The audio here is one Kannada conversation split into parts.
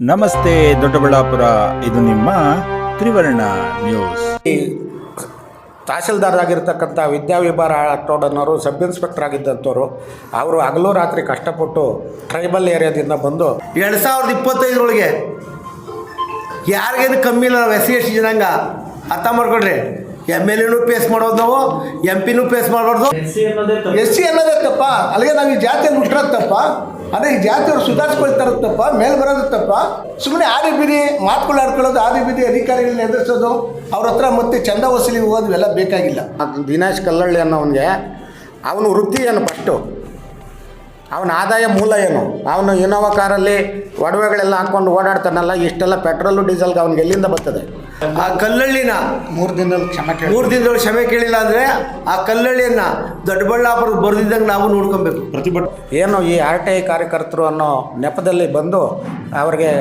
ನಮಸ್ತೆ ದೊಡ್ಡಬಳ್ಳಾಪುರ ಇದು ನಿಮ್ಮ ತ್ರಿವರ್ಣ ನ್ಯೂಸ್. ತಹಶೀಲ್ದಾರ್ ತಹಸೀಲ್ದಾರ್ ಆಗಿರ್ತಕ್ಕಂಥ ವಿದ್ಯಾವಿಭಾರ ಆಟೋಡನವರು ಸಬ್ ಇನ್ಸ್ಪೆಕ್ಟರ್ ಆಗಿದ್ದಂಥವ್ರು ಅವರು ಹಗಲು ರಾತ್ರಿ ಕಷ್ಟಪಟ್ಟು ಟ್ರೈಬಲ್ ಏರಿಯಾದಿಂದ ಬಂದು ಎರಡು ಸಾವಿರದ ಇಪ್ಪತ್ತೈದರೊಳಗೆ ಯಾರಿಗೇನು ಕಮ್ಮಿ ಇಲ್ಲ ನಾವು ಎಸ್ ಸಿ ಎಸ್ ಟಿ ಜನಾಂಗ ಅರ್ಥ ಮಾಡ್ಕೊಡ್ರಿ. ಎಂ ಎಲ್ ಎನೂ ಪೇಸ್ ಮಾಡೋದು ನಾವು ಎಂ ಪಿನೂ ಪೇಸ್ ಮಾಡಬಾರ್ದು. ಎಸ್ ಸಿ ಅನ್ನೋದೇ ತಪ್ಪ. ಅಲ್ಲಿಗೆ ನಾವು ಈ ಜಾತಿಯಲ್ಲಿ ಹುಟ್ಟಿರೋದು ತಪ್ಪ? ಅದೇ ಈ ಜಾತಿಯವರು ಸುಧಾರಿಸ್ಕೊಳ್ತಾರ ತಪ್ಪ ಮೇಲೆ ಬರೋದು ತಪ್ಪ ಸುಮ್ಮನೆ ಆದಿ ಬಿದಿ ಮಾತುಗಳಾಡ್ಕೊಳ್ಳೋದು ಆದಿ ಬಿದಿ ಅಧಿಕಾರಿಗಳನ್ನ ಎದುರಿಸೋದು, ಅವ್ರ ಹತ್ರ ಮತ್ತೆ ಚಂದ ವಸೂಲಿಗೆ ಹೋಗೋದು ಇವೆಲ್ಲ ಬೇಕಾಗಿಲ್ಲ. ದಿನೇಶ್ ಕಲ್ಲಳ್ಳಿ ಅನ್ನೋವನಿಗೆ, ಅವನು ವೃತ್ತಿ ಏನು ಫಸ್ಟು ಅವನ ಆದಾಯ ಮೂಲ ಏನು? ಅವನು ಇನೋವಾ ಕಾರಲ್ಲಿ ಒಡವೆಗಳೆಲ್ಲ ಹಾಕ್ಕೊಂಡು ಓಡಾಡ್ತಾನಲ್ಲ ಇಷ್ಟೆಲ್ಲ ಪೆಟ್ರೋಲು ಡೀಸೆಲ್ಗೆ ಅವ್ನಿಗೆ ಎಲ್ಲಿಂದ ಬರ್ತದೆ? ಆ ಕಲ್ಲಳ್ಳಿನ ಮೂರು ದಿನದಲ್ಲಿ ಕ್ಷಮೆ ಮೂರು ದಿನದೊಳಗೆ ಕ್ಷಮೆ ಕೇಳಿಲ್ಲ ಅಂದರೆ ಆ ಕಲ್ಲಳ್ಳಿಯನ್ನು ದೊಡ್ಡಬಳ್ಳಾಪುರ ಬರೆದಿದ್ದಂಗೆ ನಾವು ನೋಡ್ಕೊಬೇಕು. ಏನು ಈ ಆರ್ ಟಿ ಐ ಕಾರ್ಯಕರ್ತರು ಅನ್ನೋ ನೆಪದಲ್ಲಿ ಬಂದು ಅವರಿಗೆ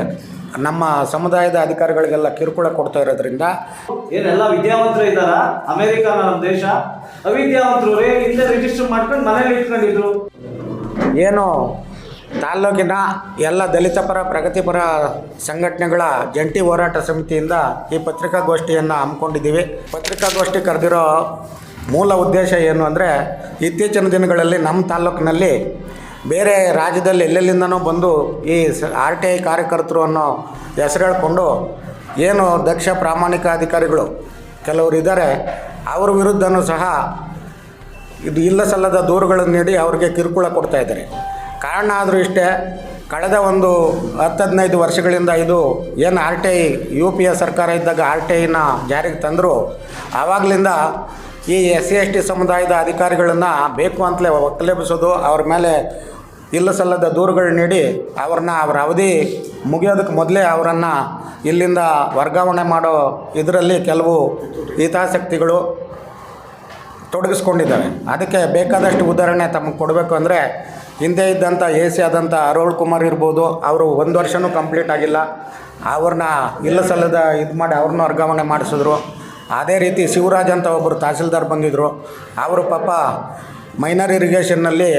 ನಮ್ಮ ಸಮುದಾಯದ ಅಧಿಕಾರಿಗಳಿಗೆಲ್ಲ ಕಿರುಕುಳ ಕೊಡ್ತಾ ಇರೋದ್ರಿಂದ ಏನೆಲ್ಲ ವಿದ್ಯಾವಂತರು ಇದ್ದಾರ? ಅಮೆರಿಕ ನಮ್ಮ ದೇಶ. ಅವಿದ್ಯಾವಂತರು ರೇ ಹಿಂದೆ ರಿಜಿಸ್ಟರ್ ಮಾಡ್ಕೊಂಡು ಮನೇಲಿ ಇಟ್ಕೊಂಡಿದ್ರು. ಏನು ತಾಲ್ಲೂಕಿನ ಎಲ್ಲ ದಲಿತ ಪರ ಪ್ರಗತಿಪರ ಸಂಘಟನೆಗಳ ಜಂಟಿ ಹೋರಾಟ ಸಮಿತಿಯಿಂದ ಈ ಪತ್ರಿಕಾಗೋಷ್ಠಿಯನ್ನು ಹಮ್ಮಿಕೊಂಡಿದ್ದೀವಿ. ಪತ್ರಿಕಾಗೋಷ್ಠಿ ಕರೆದಿರೋ ಮೂಲ ಉದ್ದೇಶ ಏನು ಅಂದರೆ, ಇತ್ತೀಚಿನ ದಿನಗಳಲ್ಲಿ ನಮ್ಮ ತಾಲ್ಲೂಕಿನಲ್ಲಿ ಬೇರೆ ರಾಜ್ಯದಲ್ಲಿ ಎಲ್ಲೆಲ್ಲಿಂದನೂ ಬಂದು ಈ ಆರ್ ಟಿ ಐ ಕಾರ್ಯಕರ್ತರು ಅನ್ನೋ ಹೆಸರು ಹೇಳ್ಕೊಂಡು ಏನು ದಕ್ಷ ಪ್ರಾಮಾಣಿಕ ಅಧಿಕಾರಿಗಳು ಕೆಲವರು ಇದ್ದಾರೆ, ಅವರ ವಿರುದ್ಧನೂ ಸಹ ಇದು ಇಲ್ಲ ಸಲ್ಲದ ದೂರುಗಳನ್ನು ನೀಡಿ ಅವ್ರಿಗೆ ಕಿರುಕುಳ ಕೊಡ್ತಾ ಇದ್ದಾರೆ. ಕಾರಣ ಆದರೂ ಇಷ್ಟೇ, ಕಳೆದ ಒಂದು ಹತ್ತು ಹದಿನೈದು ವರ್ಷಗಳಿಂದ ಇದು ಏನು R T I, U P A ಸರ್ಕಾರ ಇದ್ದಾಗ ಆರ್ ಟಿ ಐನ ಜಾರಿಗೆ ತಂದರು. ಆವಾಗಲಿಂದ ಈ ಎಸ್ ಸಿ ಎಸ್ ಟಿ ಸಮುದಾಯದ ಅಧಿಕಾರಿಗಳನ್ನು ಬೇಕು ಅಂತಲೇ ಒಕ್ಕಲೆಬ್ಬಿಸೋದು, ಅವ್ರ ಮೇಲೆ ಇಲ್ಲ ಸಲ್ಲದ ದೂರುಗಳು ನೀಡಿ ಅವ್ರನ್ನ ಅವರ ಅವಧಿ ಮುಗಿಯೋದಕ್ಕೆ ಮೊದಲೇ ಅವರನ್ನು ಇಲ್ಲಿಂದ ವರ್ಗಾವಣೆ ಮಾಡೋ ಇದರಲ್ಲಿ ಕೆಲವು ಹಿತಾಸಕ್ತಿಗಳು ತೊಡಗಿಸ್ಕೊಂಡಿದ್ದಾವೆ ಅದಕ್ಕೆ ಬೇಕಾದಷ್ಟು ಉದಾಹರಣೆ ತಮಗೆ ಕೊಡಬೇಕು ಅಂದರೆ, ಹಿಂದೆ ಇದ್ದಂಥ ಎ ಸಿ ಆದಂಥ ಅರುಳ್ ಕುಮಾರ್ ಇರ್ಬೋದು, ಅವರು ಒಂದು ವರ್ಷವೂ ಕಂಪ್ಲೀಟ್ ಆಗಿಲ್ಲ. ಅವ್ರನ್ನ ಇಲ್ಲ ಸಲ್ಲದ ಇದು ಮಾಡಿ ಅವ್ರನ್ನ ವರ್ಗಾವಣೆ ಮಾಡಿಸಿದ್ರು. ಅದೇ ರೀತಿ ಶಿವರಾಜ್ ಅಂತ ಒಬ್ಬರು ತಹಸೀಲ್ದಾರ್ ಬಂದಿದ್ದರು ಅವರು ಪಾಪ ಮೈನರ್ ಇರಿಗೇಷನ್ನಲ್ಲಿ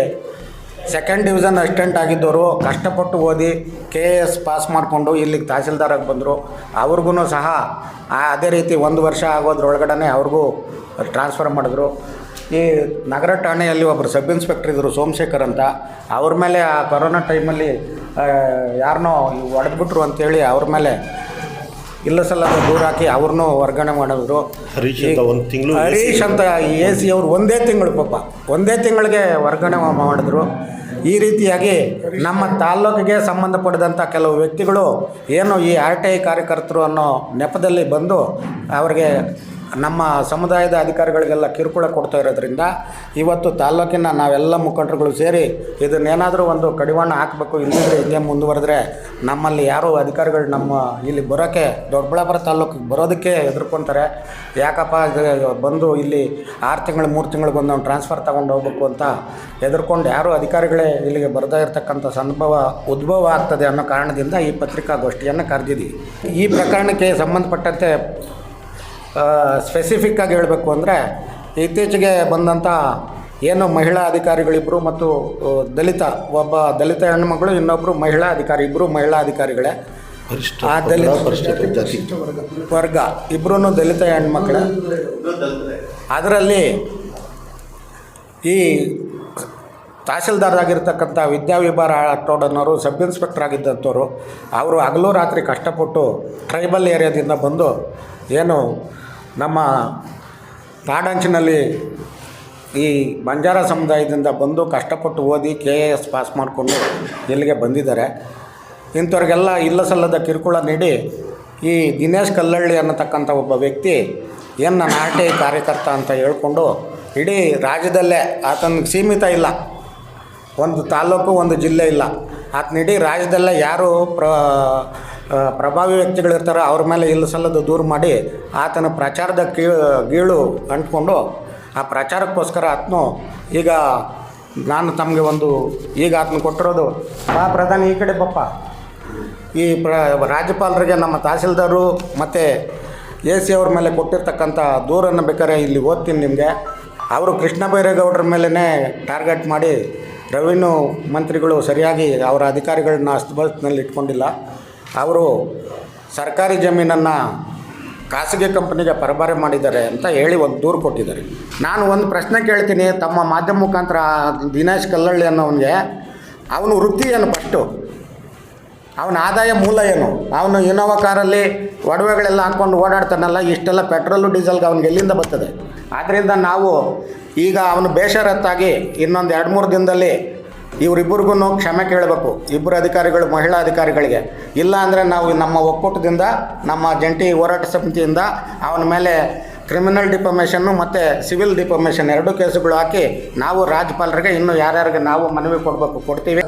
ಸೆಕೆಂಡ್ ಡಿವಿಷನ್ ಅಸಿಸ್ಟೆಂಟ್ ಆಗಿದ್ದವರು ಕಷ್ಟಪಟ್ಟು ಓದಿ ಕೆ ಎ ಎಸ್ ಪಾಸ್ ಮಾಡಿಕೊಂಡು ಇಲ್ಲಿಗೆ ತಹಸೀಲ್ದಾರಾಗಿ ಬಂದರು. ಅವ್ರಿಗೂ ಸಹ ಅದೇ ರೀತಿ ಒಂದು ವರ್ಷ ಆಗೋದ್ರೊಳಗಡೆ ಅವ್ರಿಗೂ ಟ್ರಾನ್ಸ್ಫರ್ ಮಾಡಿದ್ರು. ಈ ನಗರ ಠಾಣೆಯಲ್ಲಿ ಒಬ್ಬರು ಸಬ್ ಇನ್ಸ್ಪೆಕ್ಟರ್ ಇದ್ದರು ಸೋಮಶೇಖರ್ ಅಂತ. ಅವ್ರ ಮೇಲೆ ಆ ಕೊರೋನಾ ಟೈಮಲ್ಲಿ ಯಾರನ್ನೋ ಹೊಡೆದ್ಬಿಟ್ರು ಅಂತೇಳಿ ಅವ್ರ ಮೇಲೆ ಇಲ್ಲ ಸಲ್ಲದ ದೂರ ಹಾಕಿ ಅವ್ರನ್ನೂ ವರ್ಗಾವಣೆ ಮಾಡಿದ್ರು. ಹರೀಶ್ ಅಂತ ಒಂದು ತಿಂಗಳು ಹರೀಶ್ ಅಂತ ಎ ಸಿ ಅವರು ಒಂದೇ ತಿಂಗಳು ಪಾಪ. ಒಂದೇ ತಿಂಗಳಿಗೆ ವರ್ಗಾವಣೆ ಮಾಡಿದ್ರು. ಈ ರೀತಿಯಾಗಿ ನಮ್ಮ ತಾಲ್ಲೂಕಿಗೆ ಸಂಬಂಧಪಟ್ಟಂಥ ಕೆಲವು ವ್ಯಕ್ತಿಗಳು ಏನು ಈ ಆರ್ ಟಿ ಐ ಕಾರ್ಯಕರ್ತರು ಅನ್ನೋ ನೆಪದಲ್ಲಿ ಬಂದು ಅವರಿಗೆ ನಮ್ಮ ಸಮುದಾಯದ ಅಧಿಕಾರಿಗಳಿಗೆಲ್ಲ ಕಿರುಕುಳ ಕೊಡ್ತಾ ಇರೋದ್ರಿಂದ ಇವತ್ತು ತಾಲ್ಲೂಕಿನ ನಾವೆಲ್ಲ ಮುಖಂಡರುಗಳು ಸೇರಿ ಇದನ್ನೇನಾದರೂ ಒಂದು ಕಡಿವಾಣ ಹಾಕಬೇಕು ಇಲ್ಲದಿದ್ದರೆ ಹಿಂಗೆ ಮುಂದುವರೆದ್ರೆ ನಮ್ಮಲ್ಲಿ ಯಾರು ಅಧಿಕಾರಿಗಳು ನಮ್ಮ ಇಲ್ಲಿ ಬರೋಕ್ಕೆ ದೊಡ್ಡಬಳ್ಳಾಪುರ ತಾಲೂಕಿಗೆ ಬರೋದಕ್ಕೆ ಹೆದರ್ಕೊತಾರೆ. ಯಾಕಪ್ಪ, ಇದು ಬಂದು ಇಲ್ಲಿ ಆರು ತಿಂಗಳು, ಮೂರು ತಿಂಗಳು ಬಂದು ಅವ್ನು ಟ್ರಾನ್ಸ್ಫರ್ ತಗೊಂಡು ಹೋಗ್ಬೇಕು ಅಂತ ಹೆದರ್ಕೊಂಡು ಯಾರು ಅಧಿಕಾರಿಗಳೇ ಇಲ್ಲಿಗೆ ಬರ್ತಾ ಇರತಕ್ಕಂಥ ಸಂಭವ ಉದ್ಭವ ಆಗ್ತದೆ ಅನ್ನೋ ಕಾರಣದಿಂದ ಈ ಪತ್ರಿಕಾಗೋಷ್ಠಿಯನ್ನು ಕರೆದಿದ್ದೀವಿ. ಈ ಪ್ರಕರಣಕ್ಕೆ ಸಂಬಂಧಪಟ್ಟಂತೆ ಸ್ಪೆಸಿಫಿಕ್ ಆಗಿ ಹೇಳಬೇಕು ಅಂದರೆ ಇತ್ತೀಚೆಗೆ ಬಂದಂಥ ಏನು ಮಹಿಳಾ ಅಧಿಕಾರಿಗಳಿಬ್ಬರು ಮತ್ತು ದಲಿತ ಒಬ್ಬ ದಲಿತ ಹೆಣ್ಣುಮಗಳು ಇನ್ನೊಬ್ಬರು ಮಹಿಳಾ ಅಧಿಕಾರಿ ಇಬ್ಬರು ಮಹಿಳಾ ಅಧಿಕಾರಿಗಳೇ. ಆ ದಲಿತ ವರ್ಗ ಇಬ್ಬರೂ ದಲಿತ ಹೆಣ್ಮಕ್ಳೆ. ಅದರಲ್ಲಿ ಈ ತಹಸೀಲ್ದಾರ್ ವಿದ್ಯಾ ವಿದ್ಯಾವಿಭಾರ ಆಟೋಡನವರು ಸಬ್ ಇನ್ಸ್ಪೆಕ್ಟರ್ ಆಗಿದ್ದಂಥವ್ರು ಅವರು ಹಗಲು ರಾತ್ರಿ ಕಷ್ಟಪಟ್ಟು ಟ್ರೈಬಲ್ ಏರಿಯಾದಿಂದ ಬಂದು ಏನು ನಮ್ಮ ನಾಡಂಚಿನಲ್ಲಿ ಈ ಬಂಜಾರ ಸಮುದಾಯದಿಂದ ಬಂದು ಕಷ್ಟಪಟ್ಟು ಓದಿ ಕೆ ಎ ಎಸ್ ಪಾಸ್ ಮಾಡಿಕೊಂಡು ಇಲ್ಲಿಗೆ ಬಂದಿದ್ದಾರೆ. ಇಂಥವ್ರಿಗೆಲ್ಲ ಇಲ್ಲ ಸಲ್ಲದ ಕಿರುಕುಳ ನೀಡಿ ಈ ದಿನೇಶ್ ಕಲ್ಲಳ್ಳಿ ಅನ್ನತಕ್ಕಂಥ ಒಬ್ಬ ವ್ಯಕ್ತಿ ಏನು ನಾನು ಆರ್ ಕಾರ್ಯಕರ್ತ ಅಂತ ಹೇಳ್ಕೊಂಡು ಇಡೀ ರಾಜ್ಯದಲ್ಲೇ ಆತನಿಗೆ ಸೀಮಿತ ಇಲ್ಲ. ಒಂದು ತಾಲೂಕು, ಒಂದು ಜಿಲ್ಲೆ ಇಲ್ಲ. ಆತನ ಇಡೀ ರಾಜ್ಯದಲ್ಲೇ ಯಾರು ಪ್ರ ಪ್ರಭಾವಿ ವ್ಯಕ್ತಿಗಳಿರ್ತಾರೆ ಅವ್ರ ಮೇಲೆ ಇಲ್ಲ ಸಲ್ಲದ ದೂರು ಮಾಡಿ ಆತನ ಪ್ರಚಾರದ ಕೀ ಗೀಳು ಅಂಟ್ಕೊಂಡು ಆ ಪ್ರಚಾರಕ್ಕೋಸ್ಕರ ಆತನು ಈಗ ನಾನು ತಮಗೆ ಒಂದು ಈಗ ಆತನ ಕೊಟ್ಟಿರೋದು ಆ ಪ್ರಧಾನಿ ಈ ಕಡೆ ಬಪ್ಪ. ಈ ಪ್ರ, ರಾಜ್ಯಪಾಲರಿಗೆ ನಮ್ಮ ತಹಸೀಲ್ದಾರು ಮತ್ತು ಎ ಸಿ ಅವ್ರ ಮೇಲೆ ಕೊಟ್ಟಿರ್ತಕ್ಕಂಥ ದೂರನ್ನು ಬೇಕಾದ್ರೆ ಇಲ್ಲಿ ಓದ್ತೀನಿ ನಿಮಗೆ. ಅವರು ಕೃಷ್ಣ ಬೈರೇಗೌಡರ ಮೇಲೇ ಟಾರ್ಗೆಟ್ ಮಾಡಿ ರೆವಿನ್ಯೂ ಮಂತ್ರಿಗಳು ಸರಿಯಾಗಿ ಅವರ ಅಧಿಕಾರಿಗಳನ್ನ ಅಸ್ತಬಸ್ತಿನಲ್ಲಿ ಇಟ್ಕೊಂಡಿಲ್ಲ. ಅವರು ಸರ್ಕಾರಿ ಜಮೀನನ್ನು ಖಾಸಗಿ ಕಂಪನಿಗೆ ಪರಭಾರೆ ಮಾಡಿದ್ದಾರೆ ಅಂತ ಹೇಳಿ ಒಂದು ದೂರು ಕೊಟ್ಟಿದ್ದಾರೆ. ನಾನು ಒಂದು ಪ್ರಶ್ನೆ ಕೇಳ್ತೀನಿ, ತಮ್ಮ ಮಾಧ್ಯಮ ಮುಖಾಂತರ ದಿನೇಶ್ ಕಲ್ಲಳ್ಳಿ ಅನ್ನೋವನಿಗೆ. ಅವನು ವೃತ್ತಿ ಏನು ಫಸ್ಟು ಅವನ ಆದಾಯ ಮೂಲ ಏನು? ಅವನು ಇನೋವಾ ಕಾರಲ್ಲಿ ಒಡವೆಗಳೆಲ್ಲ ಹಾಕ್ಕೊಂಡು ಓಡಾಡ್ತಾನಲ್ಲ, ಇಷ್ಟೆಲ್ಲ ಪೆಟ್ರೋಲು ಡೀಸೆಲ್ಗೆ ಅವ್ನಿಗೆ ಎಲ್ಲಿಂದ ಬರ್ತದೆ? ಆದ್ದರಿಂದ ನಾವು ಈಗ ಅವನು ಬೇಷರತ್ತಾಗಿ ಇನ್ನೊಂದು ಎರಡು ಮೂರು ದಿನದಲ್ಲಿ ಇವರಿಬ್ಬರಿಗೂ ಕ್ಷಮೆ ಕೇಳಬೇಕು. ಇಬ್ಬರು ಅಧಿಕಾರಿಗಳು, ಮಹಿಳಾ ಅಧಿಕಾರಿಗಳಿಗೆ. ಇಲ್ಲ ಅಂದರೆ ನಾವು ನಮ್ಮ ಒಕ್ಕೂಟದಿಂದ, ನಮ್ಮ ಜಂಟಿ ಹೋರಾಟ ಸಮಿತಿಯಿಂದ ಅವನ ಮೇಲೆ ಕ್ರಿಮಿನಲ್ ಡಿಫಮೇಷನ್ನು ಮತ್ತು ಸಿವಿಲ್ ಡಿಫಮೇಷನ್ ಎರಡೂ ಕೇಸುಗಳು ಹಾಕಿ ನಾವು ರಾಜ್ಯಪಾಲರಿಗೆ ಇನ್ನೂ ಯಾರ್ಯಾರಿಗೆ ನಾವು ಮನವಿ ಕೊಡಬೇಕು, ಕೊಡ್ತೀವಿ.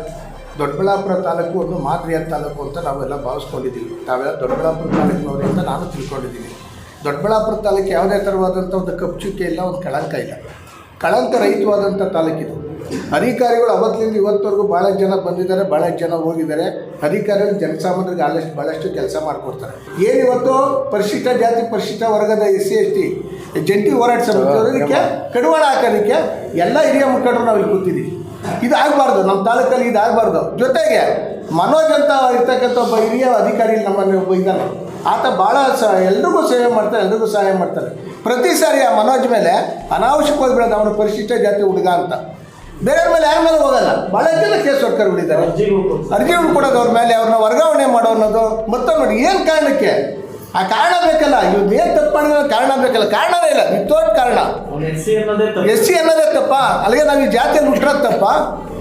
ದೊಡ್ಡಬಳ್ಳಾಪುರ ತಾಲೂಕು ಒಂದು ಮಾದರಿಯ ತಾಲೂಕು ಅಂತ ನಾವೆಲ್ಲ ಭಾವಿಸ್ಕೊಂಡಿದ್ದೀವಿ. ತಾವೆಲ್ಲ ದೊಡ್ಡಬಳ್ಳಾಪುರ ತಾಲೂಕಿನವರು ಅಂತ ನಾನು ತಿಳ್ಕೊಂಡಿದ್ದೀನಿ. ದೊಡ್ಡಬಳ್ಳಾಪುರ ತಾಲೂಕು ಯಾವುದೇ ಥರವಾದಂಥ ಒಂದು ಕಪ್ಪುಚುಕ್ಕೆ ಇಲ್ಲ, ಒಂದು ಕಳಂಕ ಇಲ್ಲ. ಕಳಂಕ ರಹಿತವಾದಂಥ ತಾಲೂಕಿದು. ಅಧಿಕಾರಿಗಳು ಅವತ್ತಿನಿಂದ ಇವತ್ತವರೆಗೂ ಭಾಳ ಜನ ಬಂದಿದ್ದಾರೆ ಭಾಳ ಜನ ಹೋಗಿದ್ದಾರೆ. ಅಧಿಕಾರಿಗಳು ಜನಸಾಮಾನ್ಯರಿಗೆ ಆದಷ್ಟು ಭಾಳಷ್ಟು ಕೆಲಸ ಮಾಡಿಕೊಡ್ತಾರೆ. ಏನಿವತ್ತು ಪರಿಶಿಷ್ಟ ಜಾತಿ ಪರಿಶಿಷ್ಟ ವರ್ಗದ ಎಸ್ ಸಿ ಎಸ್ ಟಿ ಜಂಟಿ ಹೋರಾಟ ಸಮಿತಿಯವರಿಗೆ ಕಡಿವಾಣ ಹಾಕೋದಕ್ಕೆ ಎಲ್ಲ ಹಿರಿಯ ಮುಖಂಡರು ನಾವು ಇಲ್ಲಿ ಕೂತಿದ್ದೀವಿ ಇದಾಗಬಾರ್ದು ನಮ್ಮ ತಾಲೂಕಲ್ಲಿ ಇದಾಗಬಾರ್ದು ಜೊತೆಗೆ ಮನೋಜ್ ಅಂತ ಇರ್ತಕ್ಕಂಥ ಒಬ್ಬ ಹಿರಿಯ ಅಧಿಕಾರಿ ನಮ್ಮಲ್ಲಿ ಒಬ್ಬ ಇದ್ದಾನೆ. ಆತ ಭಾಳ ಸ ಎಲ್ರಿಗೂ ಸೇವೆ ಮಾಡ್ತಾರೆ, ಎಲ್ರಿಗೂ ಸಹಾಯ ಮಾಡ್ತಾರೆ. ಪ್ರತಿ ಸಾರಿ ಆ ಮನೋಜ್ ಮೇಲೆ ಅನಾವಶ್ಯಕವಾಗಿ ಬೀಳೋದು ಅವನು ಪರಿಶಿಷ್ಟ ಜಾತಿ ಹುಡುಗ ಅಂತ. ಬೇರೆಯವ್ರ ಮೇಲೆ ಯಾರ ಮೇಲೆ ಹೋಗಲ್ಲ. ಭಾಳ ಜನ ಕೇಸ್ ಹೊಡ್ಕರ್ಬಿಟ್ಟಿದ್ದಾರೆ ಅರ್ಜಿಗಳು ಕೊಡೋದು ಅವ್ರ ಮೇಲೆ ಅವ್ರನ್ನ ವರ್ಗಾವಣೆ ಮಾಡೋ ಅನ್ನೋದು ಮತ್ತೆ ನೋಡಿ ಏನು ಕಾರಣಕ್ಕೆ? ಆ ಕಾರಣ ಬೇಕಲ್ಲ. ಇವ್ರು ಏನು ತಪ್ಪು ಮಾಡಿದ್ರೆ ಕಾರಣ ಬೇಕಲ್ಲ. ಕಾರಣನೇ ಇಲ್ಲ. ವಿತೌಟ್ ಕಾರಣ. ಎಸ್ ಸಿ ಅನ್ನೋದೇ ತಪ್ಪ? ಅಲ್ಲಿಗೆ ನಾವು ಈ ಜಾತಿಯಲ್ಲಿ ಹುಟ್ಟಿರೋದು ತಪ್ಪ?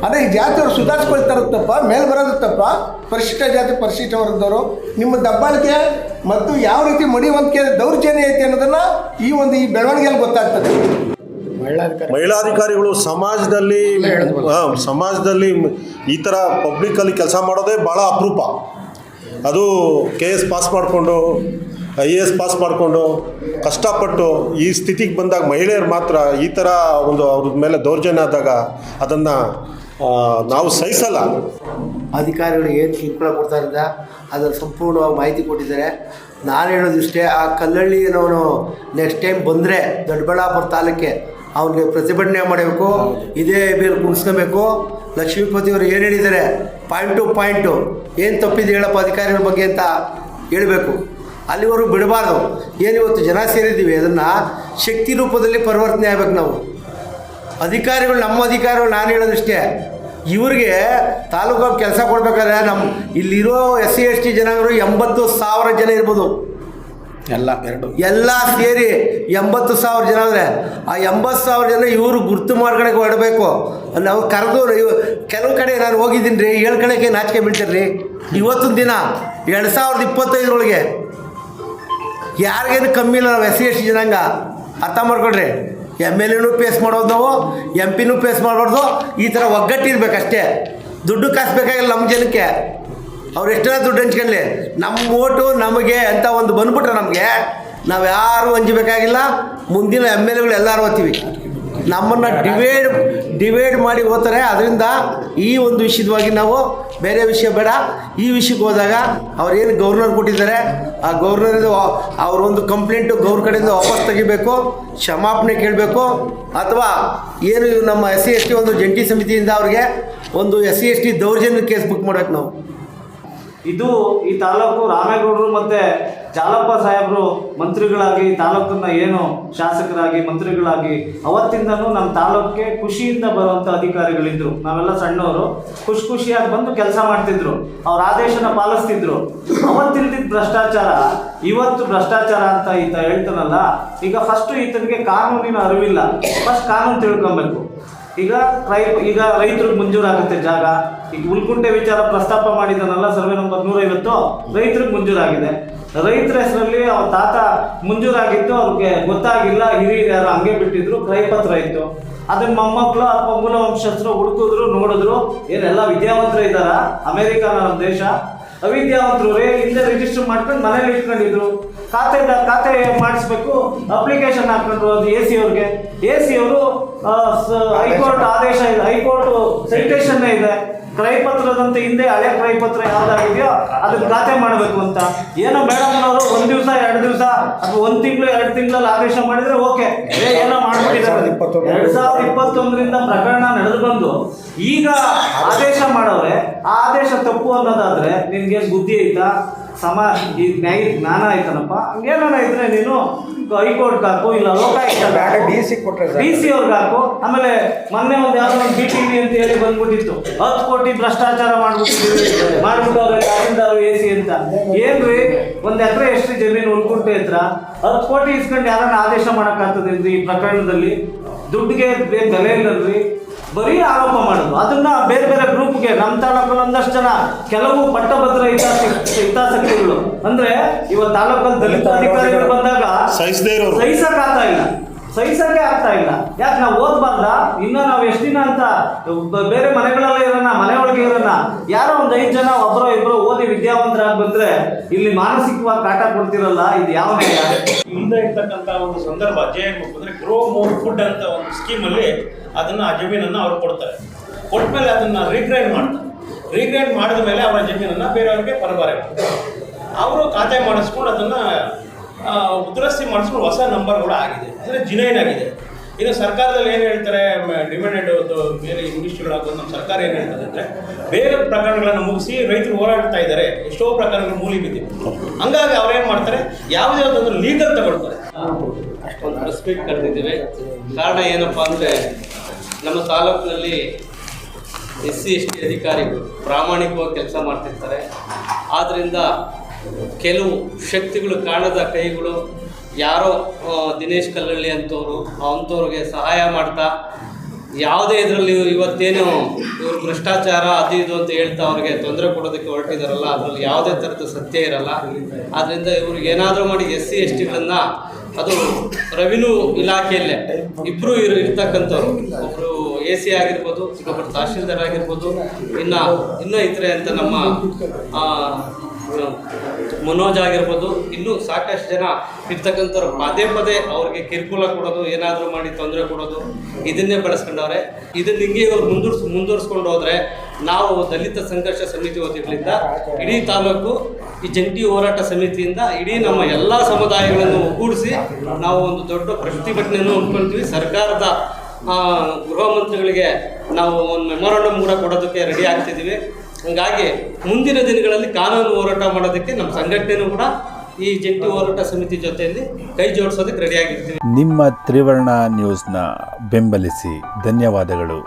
ಅದೇ ಈ ಜಾತಿಯವರು ಸುಧಾರಿಸ್ಕೊಳ್ತಾರ ತಪ್ಪ ಮೇಲೆ ಬರೋದು ತಪ್ಪ ಪರಿಶಿಷ್ಟ ಜಾತಿ ಪರಿಶಿಷ್ಟ ವರ್ಗದವರು ನಿಮ್ಮ ದಬ್ಬಾಳಿಕೆ ಮತ್ತು ಯಾವ ರೀತಿ ಮಡಿವಂತಿಕೆ ದೌರ್ಜನ್ಯ ಐತಿ ಅನ್ನೋದನ್ನ ಈ ಒಂದು ಈ ಬೆಳವಣಿಗೆಯಲ್ಲಿ ಗೊತ್ತಾಗ್ತದೆ. ಮಹಿಳಾಧಿಕಾರಿಗಳು ಸಮಾಜದಲ್ಲಿ ಹಾ, ಸಮಾಜದಲ್ಲಿ ಈ ಥರ ಪಬ್ಲಿಕ್ಕಲ್ಲಿ ಕೆಲಸ ಮಾಡೋದೇ ಭಾಳ ಅಪರೂಪ. ಅದು ಕೆ ಎಸ್ ಪಾಸ್ ಮಾಡಿಕೊಂಡು ಐ ಎ ಎಸ್ ಪಾಸ್ ಮಾಡಿಕೊಂಡು ಕಷ್ಟಪಟ್ಟು ಈ ಸ್ಥಿತಿಗೆ ಬಂದಾಗ ಮಹಿಳೆಯರು ಮಾತ್ರ ಈ ಥರ ಒಂದು ಅವ್ರ ಮೇಲೆ ದೌರ್ಜನ್ಯ ಆದಾಗ ಅದನ್ನು ನಾವು ಸಹಿಸಲ್ಲ. ಅಧಿಕಾರಿಗಳು ಏನು ಕಿರುಕುಳ ಕೊಡ್ತಾ ಇದ್ದ, ಅದನ್ನು ಸಂಪೂರ್ಣವಾಗಿ ಮಾಹಿತಿ ಕೊಟ್ಟಿದ್ದಾರೆ. ನಾನು ಹೇಳೋದು ಇಷ್ಟೇ, ಆ ಕಲ್ಲಳ್ಳಿ ಅನ್ನೋನು ನೆಕ್ಸ್ಟ್ ಟೈಮ್ ಬಂದರೆ ದೊಡ್ಡಬಳ್ಳಾಪುರ ತಾಲೂಕೆ ಅವ್ನಿಗೆ ಪ್ರತಿಭಟನೆ ಮಾಡಬೇಕು, ಇದೇ ಬೇರೆ ಕುಣಿಸ್ಕೋಬೇಕು ಲಕ್ಷ್ಮೀಪತಿಯವರು ಏನು ಹೇಳಿದ್ದಾರೆ? ಪಾಯಿಂಟ್ ಟು ಪಾಯಿಂಟು ಏನು ತಪ್ಪಿದೆ ಹೇಳಪ್ಪ ಅಧಿಕಾರಿಗಳ ಬಗ್ಗೆ ಅಂತ ಹೇಳಬೇಕು. ಅಲ್ಲಿವರೆಗೂ ಬಿಡಬಾರ್ದು. ಏನಿವತ್ತು ಜನ ಸೇರಿದ್ದೀವಿ, ಅದನ್ನು ಶಕ್ತಿ ರೂಪದಲ್ಲಿ ಪರಿವರ್ತನೆ ಆಗ್ಬೇಕು ನಾವು. ಅಧಿಕಾರಿಗಳು ನಮ್ಮ ಅಧಿಕಾರಿಗಳು ನಾನು ಹೇಳೋದಿಷ್ಟೇ ಇವ್ರಿಗೆ ತಾಲೂಕು ಕೆಲಸ ಕೊಡ್ಬೇಕಾದ್ರೆ ನಮ್ಮ ಇಲ್ಲಿರೋ ಎಸ್ ಸಿ ಎಸ್ ಟಿ ಜನಾಂಗರು ಎಂಬತ್ತು ಸಾವಿರ ಜನ ಇರ್ಬೋದು. ಎಲ್ಲ ಎರಡು. ಎಲ್ಲ ಸೇರಿ ಎಂಬತ್ತು ಸಾವಿರ ಜನ ಅಂದರೆ ಆ ಎಂಬತ್ತು ಸಾವಿರ ಜನ ಇವರು ಗುರ್ತು ಮಾಡ್ಕೊಳಕ್ಕೆ ಹೊಡಬೇಕು ನಾವು ಕರೆದು ಇವ್ ಕೆಲವು ಕಡೆ ನಾನು ಹೋಗಿದ್ದೀನಿ ರೀ ಹೇಳ್ಕೊಳಕ್ಕೆ ನಾಚಿಕೆ ಬಿಡ್ತೀನಿ ರೀ. ಇವತ್ತಿನ ದಿನ ಎರಡು ಸಾವಿರದ ಇಪ್ಪತ್ತೈದರೊಳಗೆ ಯಾರಿಗೇನು ಕಮ್ಮಿ ಇಲ್ಲ ನಾವು ಎಸ್ ಸಿ ಎಸ್ ಟಿ ಜನಾಂಗ. ಅರ್ಥ ಮಾಡ್ಕೊಳ್ರಿ. ಎಂ ಎಲ್ ಎನೂ ಪೇಸ್ ಮಾಡೋದು ನಾವು ಎಂ ಪಿನೂ ಪೇಸ್ ಮಾಡಬಾರ್ದು. ಈ ಥರ ಒಗ್ಗಟ್ಟಿರ್ಬೇಕಷ್ಟೇ ದುಡ್ಡು ಕಾಸು ಬೇಕಾಗಿಲ್ಲ ನಮ್ಮ ಜನಕ್ಕೆ. ಅವ್ರು ಎಷ್ಟೇ ದುಡ್ಡು ಹಂಚ್ಕೊಳ್ಳಿ ನಮ್ಮ ಓಟು ನಮಗೆ ಅಂತ ಒಂದು ಬಂದ್ಬಿಟ್ರೆ ನಮಗೆ, ನಾವು ಯಾರು ಹಂಚಬೇಕಾಗಿಲ್ಲ. ಮುಂದಿನ ಎಂ ಎಲ್ ಎಗಳು ಎಲ್ಲರೂ ಓದ್ತೀವಿ ನಮ್ಮನ್ನು ಡಿವೈಡ್ ಡಿವೈಡ್ ಮಾಡಿ ಹೋಗ್ತಾರೆ. ಅದರಿಂದ ಈ ಒಂದು ವಿಷಯವಾಗಿ ನಾವು ಬೇರೆ ವಿಷಯ ಬೇಡ. ಈ ವಿಷಯಕ್ಕೆ ಹೋದಾಗ ಅವ್ರು ಏನು ಗೌರ್ನರ್ ಕೊಟ್ಟಿದ್ದಾರೆ, ಆ ಗೌರ್ನರಿಂದ ಒಂದು ಕಂಪ್ಲೇಂಟು ಗೌರ್ ಕಡೆಯಿಂದ ವಾಪಸ್ ತೆಗಿಬೇಕು, ಕ್ಷಮಾಪಣೆ ಕೇಳಬೇಕು, ಅಥವಾ ಏನು ನಮ್ಮ ಎಸ್ ಸಿ ಎಸ್ ಟಿ ಒಂದು ಜಂಟಿ ಸಮಿತಿಯಿಂದ ಅವ್ರಿಗೆ ಒಂದು ಎಸ್ ಸಿ ಎಸ್ ಟಿ ದೌರ್ಜನ್ಯ ಕೇಸ್ ಬುಕ್ ಮಾಡೋಕೆ ನಾವು. ಇದು ಈ ತಾಲೂಕು ರಾಮೇಗೌಡರು ಮತ್ತೆ ಜಾಲಪ್ಪ ಸಾಹೇಬರು ಮಂತ್ರಿಗಳಾಗಿ ತಾಲೂಕನ್ನ ಏನು ಶಾಸಕರಾಗಿ, ಮಂತ್ರಿಗಳಾಗಿ ಅವತ್ತಿಂದನೂ ನಮ್ಮ ತಾಲೂಕಿಗೆ ಖುಷಿಯಿಂದ ಬರುವಂಥ ಅಧಿಕಾರಿಗಳಿದ್ರು. ನಾವೆಲ್ಲ ಸಣ್ಣವರು. ಖುಷಿ ಖುಷಿಯಾಗಿ ಬಂದು ಕೆಲಸ ಮಾಡ್ತಿದ್ರು. ಅವ್ರ ಆದೇಶನ ಪಾಲಿಸ್ತಿದ್ರು. ಅವತ್ತಿಲ್ದಿದ್ದ ಭ್ರಷ್ಟಾಚಾರ, ಇವತ್ತು ಭ್ರಷ್ಟಾಚಾರ ಅಂತ ಈತ ಹೇಳ್ತಾನಲ್ಲ, ಈಗ ಫಸ್ಟ್ ಈತನಿಗೆ ಕಾನೂನಿನ ಅರಿವಿಲ್ಲ. ಫಸ್ಟ್ ಕಾನೂನು ತಿಳ್ಕೊಬೇಕು. ಈಗ ಕ್ರೈ ಈಗ ರೈತರಿಗೆ ಮಂಜೂರಾಗುತ್ತೆ ಜಾಗ. ಈಗ ಉಳ್ಕುಂಟೆ ವಿಚಾರ ಪ್ರಸ್ತಾಪ ಮಾಡಿದನಲ್ಲ ಸರ್ವೆ ನಂಬರ್ ನೂರೈವತ್ತು, ರೈತರಿಗೆ ಮಂಜೂರಾಗಿದೆ. ರೈತರ ಹೆಸರಲ್ಲಿ ಅವ್ರ ತಾತ ಮಂಜೂರಾಗಿತ್ತು ಅವ್ರಿಗೆ ಗೊತ್ತಾಗಿಲ್ಲ, ಹಿರಿಯರು ಯಾರು ಹಂಗೆ ಬಿಟ್ಟಿದ್ರು ಕ್ರಯಪತ್ರ ಇತ್ತು ಅದನ್ನ ಮೊಮ್ಮಕ್ಕಳು ಅಥವಾ ಮೂಲ ವಂಶಸ್ಥರು ಹುಡುಕಿದ್ರು, ನೋಡಿದ್ರು ಏನೆಲ್ಲ ವಿದ್ಯಾವಂತರು ಇದ್ದಾರ? ಅಮೆರಿಕನ ನಮ್ಮ ದೇಶ. ಅವಿದ್ಯಾವಂತರು ರೇ ಹಿಂದೆ ರಿಜಿಸ್ಟರ್ ಮಾಡ್ಕೊಂಡು ಮನೇಲಿ ಇಟ್ಕೊಂಡಿದ್ರು. ಖಾತೆ ಖಾತೆ ಮಾಡಿಸ್ಬೇಕು. ಅಪ್ಲಿಕೇಶನ್ ಹಾಕೊಂಡು ಎ ಸಿ ಅವ್ರಿಗೆ. ಎ ಸಿ ಅವರು ಹೈಕೋರ್ಟ್ ಆದೇಶ ಇದೆ. ಹೈಕೋರ್ಟ್ ಸೈಟೇಷನ್ ಇದೆ. ಕ್ರಯಪತ್ರದಂತೆ ಹಿಂದೆ ಹಳೆ ಕ್ರಯಪತ್ರ ಯಾವ್ದಾಗಿದೆಯೋ ಅದಕ್ಕೆ ಖಾತೆ ಮಾಡಬೇಕು ಅಂತ. ಏನೋ ಮೇಡಮ್ನವರು ಒಂದ್ ದಿವಸ ಎರಡು ದಿವಸ ಅಥವಾ ಒಂದ್ ತಿಂಗಳು ಎರಡು ತಿಂಗಳಲ್ಲಿ ಆದೇಶ ಮಾಡಿದ್ರೆ ಓಕೆ. ಏನೋ ಮಾಡ್ಬಿಟ್ಟಿದ್ದಾರೆ. ಎರಡ್ ಸಾವಿರದ ಇಪ್ಪತ್ತೊಂದರಿಂದ ಪ್ರಕರಣ ನಡೆದು ಬಂದು ಈಗ ಆದೇಶ ಮಾಡವ್ರೆ. ಆ ಆದೇಶ ತಪ್ಪು ಅನ್ನೋದಾದ್ರೆ ನಿನ್ಗೆ ಬುದ್ಧಿ ಐತಾ? ಸಮ ಈ ನ್ಯಾಯ ಜ್ಞಾನ ಆಯ್ತನಪ್ಪ ಹಂಗೇನಾರ ಇದ್ರೆ ನೀನು ಹೈಕೋರ್ಟ್ ಹಾಕು ಇಲ್ಲ ಲೋಕಾಯುಕ್ತ ಡಿ ಸಿ ಕೊಟ್ಟರೆ ಡಿ ಸಿ ಅವ್ರಿಗೆ ಹಾಕು. ಆಮೇಲೆ ಮೊನ್ನೆ ಒಂದು ಯಾವುದೋ ಒಂದು ಬಿ ಟಿ ವಿ ಅಂತ ಹೇಳಿ ಬಂದ್ಬಿಟ್ಟಿತ್ತು. ಹತ್ತು ಕೋಟಿ ಭ್ರಷ್ಟಾಚಾರ ಮಾಡ್ಬಿಟ್ಟಿದ್ದೀವಿ ಮಾಡ್ಬಿಟ್ಟವ್ರೆ ತಹಸೀಲ್ದಾರ್ ಎ ಸಿ ಅಂತ. ಏನ್ರಿ? ಒಂದು ಎಕರೆ ಎಷ್ಟು ಜಮೀನು ಉಳ್ಕೊಂಡೆ ಹತ್ರ? ಹತ್ತು ಕೋಟಿ ಇಸ್ಕೊಂಡು ಯಾರನ್ನ ಆದೇಶ ಮಾಡೋಕ್ಕಾಗ್ತದೆ ಈ ಪ್ರಕರಣದಲ್ಲಿ? ದುಡ್ಡಿಗೆ ಬೆಲೆ ಇಲ್ಲ ಇಲ್ಲಲ್ರಿ? ಬರೀ ಆರೋಪ ಮಾಡೋದು. ಅದನ್ನ ಬೇರೆ ಬೇರೆ ಗ್ರೂಪ್ಗೆ ನಮ್ಮ ತಾಲೂಕಲ್ಲಿ ಒಂದಷ್ಟು ಜನ ಕೆಲವು ಪಟ್ಟಭದ್ರ ಹಿತಾಸಕ್ತಿ ಹಿತಾಸಕ್ತಿಗಳು. ಅಂದ್ರೆ ಇವತ್ತು ತಾಲೂಕಲ್ಲಿ ದಲಿತ ಅಧಿಕಾರಿಗಳು ಬಂದಾಗ ಸಹಿಸದೇ ಇರೋರು. ಸಹಿಸಕ್ ಆಗ್ತಾ ಇಲ್ಲ. ಯಾಕೆ ನಾವು ಓದ್ಬಾರ್ದ? ಇನ್ನ ನಾವು ಎಷ್ಟು ದಿನ ಅಂತ ಬೇರೆ ಮನೆಗಳಲ್ಲೇ ಇರೋಣ ಮನೆ ಒಳಗೆ ಇರೋಣ ಯಾರೋ ಒಂದು ಐದು ಜನ ಒಬ್ಬರೋ ಇಬ್ಬರು ಓದಿ ವಿದ್ಯಾವಂತರಾಗಿ ಬಂದ್ರೆ ಇಲ್ಲಿ ಮಾನಸಿಕವಾಗಿ ಕಾಟ ಕೊಡ್ತಿರಲ್ಲ, ಇದು ಯಾವ ಮುಂದೆ ಇರ್ತಕ್ಕಂಥ ಒಂದು ಸಂದರ್ಭ ಜೆ ಅಂದ್ರೆ ಗ್ರೋ ಮೋರ್ ಫುಡ್ ಅಂತ ಒಂದು ಸ್ಕೀಮಲ್ಲಿ ಅದನ್ನು ಆ ಜಮೀನನ್ನು ಅವ್ರು ಕೊಡ್ತಾರೆ. ಕೊಟ್ಮೇಲೆ ಅದನ್ನು ರೀಗ್ರೈಂಡ್ ಮಾಡ್ತಾರೆ. ರೀಗ್ರೈಂಡ್ ಮಾಡಿದ ಮೇಲೆ ಅವರ ಜಮೀನನ್ನು ಬೇರೆಯವ್ರಿಗೆ ಪರಬಾರೆ ಅವರು ಖಾತೆ ಮಾಡಿಸ್ಕೊಂಡು ಅದನ್ನು ದುರಸ್ತಿ ಮಾಡಿಸ್ಕೊಂಡು ಹೊಸ ನಂಬರ್ಗಳು ಆಗಿದೆ. ಅಂದರೆ ಜಿನೈನ್ ಆಗಿದೆ. ಇನ್ನು ಸರ್ಕಾರದಲ್ಲಿ ಏನು ಹೇಳ್ತಾರೆ ಡಿಮ್ಯಾಂಡೆಡ್ ಬೇರೆ ಇಂಗ್ಲೀಷ್ಗಳಾಗೋದು ನಮ್ಮ ಸರ್ಕಾರ ಏನು ಹೇಳ್ತದೆ ಅಂದರೆ, ಬೇರೆ ಪ್ರಕರಣಗಳನ್ನು ಮುಗಿಸಿ ರೈತರು ಹೋರಾಡ್ತಾ ಇದ್ದಾರೆ, ಎಷ್ಟೋ ಪ್ರಕರಣಗಳು ಮೂಲಿ ಬಿದ್ದಿವೆ. ಹಂಗಾಗಿ ಅವ್ರೇನು ಮಾಡ್ತಾರೆ, ಯಾವುದೇ ಒಂದು ಲೀಗಲ್ ತಗೊಳ್ತಾರೆ. ಅಷ್ಟೊಂದು ರೆಸ್ಪೆಕ್ಟ್ ಕರೆದಿದ್ದೇವೆ ಕಾರಣ ಏನಪ್ಪ ಅಂದರೆ, ನಮ್ಮ ತಾಲೂಕಿನಲ್ಲಿ ಎಸ್ ಸಿ, ಎಸ್ ಟಿ ಅಧಿಕಾರಿಗಳು ಪ್ರಾಮಾಣಿಕವಾಗಿ ಕೆಲಸ ಮಾಡ್ತಿರ್ತಾರೆ. ಆದ್ದರಿಂದ ಕೆಲವು ಶಕ್ತಿಗಳು ಕಾಣದ ಕೈಗಳು ಯಾರೋ ದಿನೇಶ್ ಕಲ್ಲಳ್ಳಿ ಅಂತವರು ಅಂಥವ್ರಿಗೆ ಸಹಾಯ ಮಾಡ್ತಾ, ಯಾವುದೇ ಇದರಲ್ಲಿ ಇವತ್ತೇನು, ಇವರು ಭ್ರಷ್ಟಾಚಾರ, ಅದು ಇದು ಅಂತ ಹೇಳ್ತಾ ಅವ್ರಿಗೆ ತೊಂದರೆ ಕೊಡೋದಕ್ಕೆ ಹೊರಟಿದಾರಲ್ಲ, ಅದರಲ್ಲಿ ಯಾವುದೇ ಥರದ ಸತ್ಯ ಇರಲ್ಲ. ಆದ್ದರಿಂದ ಇವ್ರಿಗೆ ಏನಾದರೂ ಮಾಡಿ ಎಸ್ ಸಿ ಎಸ್ ಟಿಗಳನ್ನು ಅದು ರೆವಿನ್ಯೂ ಇಲಾಖೆಯಲ್ಲೇ ಇಬ್ಬರು ಇರ್, ಇರ್ತಕ್ಕಂಥವ್ರು. ಒಬ್ಬರು ಎ ಸಿ ಆಗಿರ್ಬೋದು ಇನ್ನೊಬ್ಬರು ತಹಶೀಲ್ದಾರ್ ಆಗಿರ್ಬೋದು, ಇನ್ನು, ಇನ್ನೂ ಇತರೆ ಅಂತ ನಮ್ಮ ಮನೋಜ್ ಆಗಿರ್ಬೋದು, ಇನ್ನೂ ಸಾಕಷ್ಟು ಜನ ಇರ್ತಕ್ಕಂಥವ್ರು ಪದೇ ಪದೇ ಅವ್ರಿಗೆ ಕಿರುಕುಳ ಕೊಡೋದು, ಏನಾದರೂ ಮಾಡಿ ತೊಂದರೆ ಕೊಡೋದು, ಇದನ್ನೇ ಬಳಸ್ಕೊಂಡವ್ರೆ. ಇದನ್ನ ಹಿಂಗೆ ಇವ್ರು ಮುಂದುವರ್ಸ್, ಮುಂದುವರ್ಸ್ಕೊಂಡು ಹೋದರೆ ನಾವು ದಲಿತ ಸಂಘರ್ಷ ಸಮಿತಿ ವತಿಗಳಿಂದ ಇಡೀ ತಾಲೂಕು, ಈ ಜಂಟಿ ಹೋರಾಟ ಸಮಿತಿಯಿಂದ ಇಡೀ ನಮ್ಮ ಎಲ್ಲ ಸಮುದಾಯಗಳನ್ನು ಒಗ್ಗೂಡಿಸಿ ನಾವು ಒಂದು ದೊಡ್ಡ ಪ್ರತಿಭಟನೆಯನ್ನು ಉಟ್ಕೊಳ್ತೀವಿ. ಸರ್ಕಾರದ ಗೃಹ ಮಂತ್ರಿಗಳಿಗೆ ನಾವು ಒಂದು ಮೆಮೊರಾಂಡಮ್ ಕೂಡ ಕೊಡೋದಕ್ಕೆ ರೆಡಿ ಆಗ್ತಿದ್ದೀವಿ. ಹಂಗಾಗಿ ಮುಂದಿನ ದಿನಗಳಲ್ಲಿ ಕಾನೂನು ಹೋರಾಟ ಮಾಡೋದಕ್ಕೆ ನಮ್ಮ ಸಂಘಟನೆನೂ ಕೂಡ ಈ ಜಂಟಿ ಹೋರಾಟ ಸಮಿತಿ ಜೊತೆಯಲ್ಲಿ ಕೈ ಜೋಡಿಸೋದಕ್ಕೆ ರೆಡಿಯಾಗಿರ್ತೀವಿ ನಿಮ್ಮ ತ್ರಿವರ್ಣ ನ್ಯೂಸ್ನ ಬೆಂಬಲಿಸಿ ಧನ್ಯವಾದಗಳು.